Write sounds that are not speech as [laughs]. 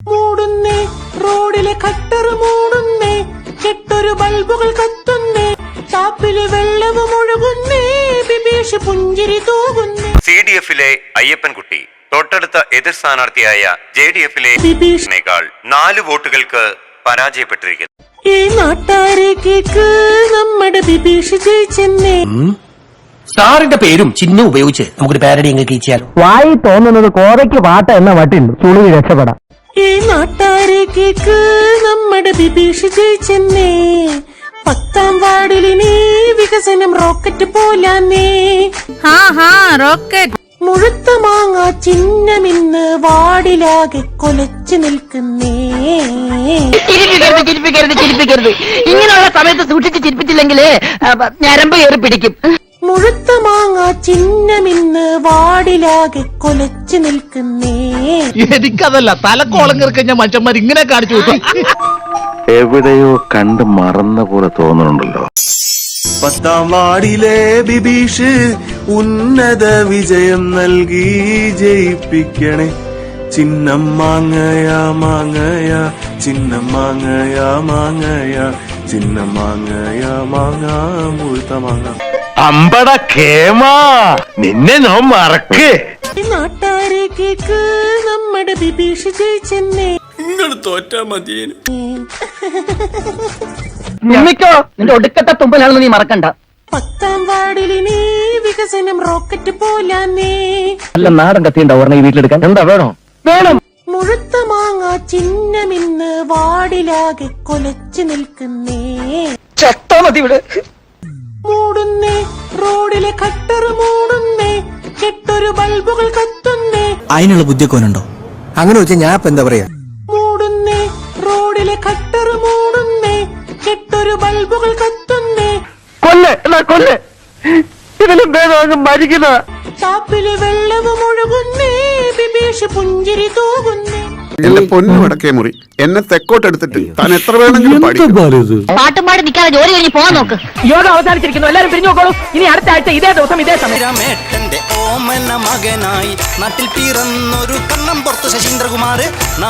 മൂടുന്നേ റോഡിലെ കട്ടർ മൂടുന്നേ കെട്ടൊരു ബൾബുകൾ കത്തുന്നേ ടാപ്പിൽ വെള്ളവും ഒഴുകുന്നേ ബിബീഷ് പുഞ്ചിരി തൂകുന്നേ. സി ഡി എഫിലെ അയ്യപ്പൻകുട്ടി തൊട്ടടുത്ത എതിർ സ്ഥാനാർത്ഥിയായ ജെ ഡി എഫിലെ ബിബീഷിനേക്കാൾ നാല് വോട്ടുകൾക്ക് പരാജയപ്പെട്ടിരിക്കുന്നു. ഈ നാട്ടാരെ കേക്ക് നമ്മുടെ ബിബീഷ് ജയിച്ചെന്നേ. സാറിന്റെ പേരും ചിഹ്നം ഉപയോഗിച്ച് നമുക്കൊരു പാരഡി അങ്ങ് കീച്ചിയാൽ വായി തോന്നുന്നത് കോതയ്ക്ക് പാട്ട എന്ന മട്ടുണ്ട് ചുളി രക്ഷപ്പെടാം ഈ നാട്ടാരേക്ക് നമ്മുടെ ബിബീഷ് ജയിച്ചെന്നേ പത്താം വാർഡിലിനെ വികസനം റോക്കറ്റ് പോലാന്നേ. ഹാ ഹാ റോക്കറ്റ്. മുഴുത്ത മാങ്ങ ചിഹ്നമിന്ന് വാടിലാകെ കൊലച്ചു നിൽക്കുന്നേ. ഇങ്ങനെയുള്ള സമയത്ത് സൂക്ഷിച്ച് ചിരിപ്പിച്ചില്ലെങ്കിൽ ഞരമ്പ് കയറി പിടിക്കും മുഴുത്ത മാങ്ങ ചിഹ്നമിന്ന് വാടിലാകെ കൊലച്ചു നിൽക്കുന്നേ. എനിക്കതല്ല തലക്കോളം കിറക്കഞ്ഞ മനുഷ്യന്മാർ ഇങ്ങനെ കാണിച്ചു കൂട്ടും എവിടെയോ കണ്ട് മറന്ന പോലെ തോന്നുന്നുണ്ടല്ലോ. പത്താം വാർഡിലെ ബിബീഷ് ഉന്നത വിജയം നൽകി ജയിപ്പിക്കണേ. ചിഹ്നം മാങ്ങയാ മാങ്ങയാ ചിഹ്നം മാങ്ങയാ മാങ്ങയാ ചിഹ്നം മാങ്ങയാ മാങ്ങ മുഴുത്ത മാങ്ങ. അമ്പട കേമാ നിന്നെ നോ മറക്ക്. ഈ നാട്ടാരെ കേക്ക് നമ്മുടെ ബിബീഷ് ജയിച്ചെന്നേ നിങ്ങൾ തോറ്റാ മതി [laughs] നിമ്മിക്കോ നിന്റെ ഒടുക്കത്തെ തുമ്പലാണെന്ന് നീ മറക്കണ്ട. പത്താം വാർഡിലിനി വികസനം റോക്കറ്റ് പോലാന്നേ. നല്ല നാടൻ കത്തിയുണ്ടാവും ഓർണ ഈ വീട്ടിലെടുക്കാൻ? എന്താ വേണോ? വേണം. മുഴുത്ത മാങ്ങ ചിഹ്നമിന്ന് വാടിലാകെ കൊലച്ചു നിൽക്കുന്നേ. ചത്താ മതി ഇവിടെ. മൂടുന്നേ റോഡിലെ കട്ടർ മൂടുന്നേ കെട്ടൊരു ബൾബുകൾ കത്തുന്നേ. അതിനുള്ള ബുദ്ധിക്കോനുണ്ടോ അങ്ങനെ വെച്ചാൽ ഞാൻ ഇപ്പൊ എന്താ പറയാ? മൂടുന്നേ റോഡിലെ കട്ടർ മൂടുന്നേ കെട്ടൊരു ബൾബുകൾ കത്തുന്നേ. കൊല്ലേ എന്നാ കൊല്ല്. ഇതിലും ഭേദം മരിക്കുന്ന. ടാപ്പിൽ വെള്ളവും ഒഴുകുന്നേ ബിബീഷ് പുഞ്ചിരി തൂകുന്നേ. എന്റെ പൊന്നു വടക്കേ മുറി. എന്നെ തെക്കോട്ടെടുത്തിട്ട് താൻ എത്ര വേണമെങ്കിലും പഠിക്കും പാട്ടും പാടി നിൽക്കാതെ ജോലി കഴിഞ്ഞ് പോകാൻ നോക്ക്. യോഗം അവസാനിച്ചിരിക്കുന്നു. എല്ലാരും പിരിഞ്ഞു നോക്കോളൂ. ഇനി അടുത്ത ആഴ്ച ഇതേ ദിവസം ഇതേ സമയം. ഓമന മകനായി നാട്ടിൽ പിറന്നൊരു കണ്ണം പുറത്ത് ശശീന്ദ്രകുമാർ.